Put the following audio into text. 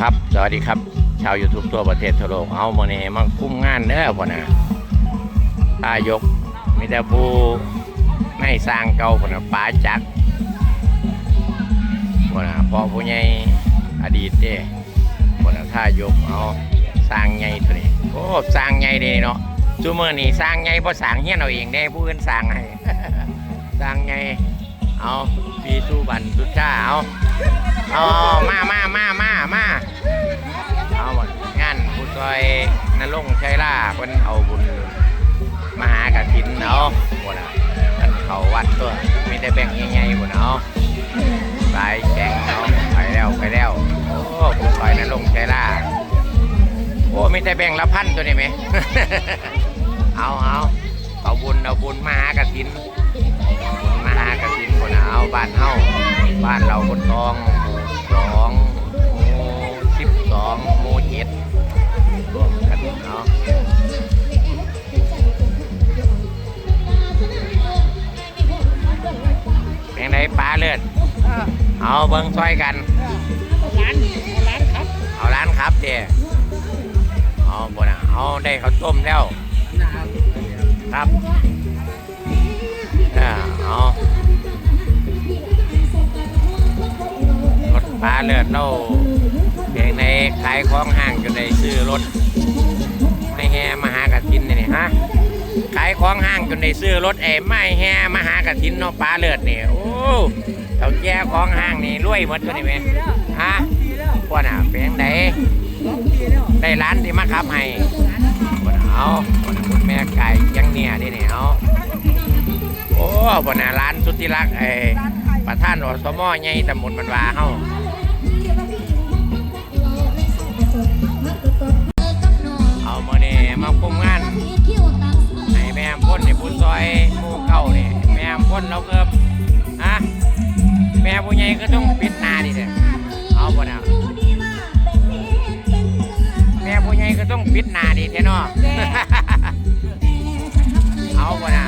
ครับ สวัสดีครับ ชาว YouTube ทั่วประเทศทั่วโลกเอาโมเน่มาคุ้มงานเด้อพ่อนะตายกมีแต่ผู้ไม่สร้างเก่าพ่อนะป้าจักพ่อนะพ่อผู้ใหญ่อดีตเด้พ่อนะท่ายกเอาสร้างใหญ่ตัวนี้โอ้สร้างใหญ่เด้เนาะซูเมอร์นี่สร้างใหญ่เพราะสร้างเฮี้ยนเอาเองได้ผู้อื่นสร้างให้สร้างใหญ่เอาพี่สู้บันสุดจ้าเอาเอามามามามามา ซอยนรงชัยล่าเพิ่นเอาบุญมหากฐินเอาหมดอะท่านเขาวัดตัวมีแต่แบ่งใหญ่ๆหมดเอาสายแข่งเอาะไปแล้วไปแล้วโอ้ผู้ซอยนรงชัยล่าโอ้มีแต่แบ่งละพันตัวนี้ไหม เอาเอาเอาบุญเอาบุญมหากฐินบุญมหากฐินคนน่ะเอาบ้านเฮาบ้านเราคนทองสองหมู่สิบสองหมู่เจ็ด รวมกันเนาะเป็นไงปลาเลือดเออเอาเบิ้งซอยกัน ร้านร้านครับ เอาร้านครับเจ้เอาบนอะเอาได้ข้าวต้มแล้วนะครับครับอ่าเอารถปลาเลือดเราเพียงในขายของห้างจนได้ซื้อรถ ฮะขายของห้างจนได้ซื้อรถเอ้ไม่แห่มาหากระทินเนาะปลาเลือดนี่โอ้เจ้าแก่ของห้างนี่รวยหมดตัวนี่ไหมฮะปีแล้วพวกน่ะเพียงใดสองได้ร้านที่มาขับให้บ่น่ะเอาบน่ะคุณแม่ไก่ยังเนี่ยดิเนี่ยเอาโอ้บ่น่ะร้านสุดที่รักไอ้ประธานอสมใหญ่ตำบลมันวาเฮาเอา แม่อำพ่นเราเกือบฮะแม่ผู้ใหญ่ก็ต้องปิดหน้าดิเด้อเอาบ่น่ะแม่ผู้ใหญ่ก็ต้องปิดหน้าดีแท้เนาะเอาบ่นะ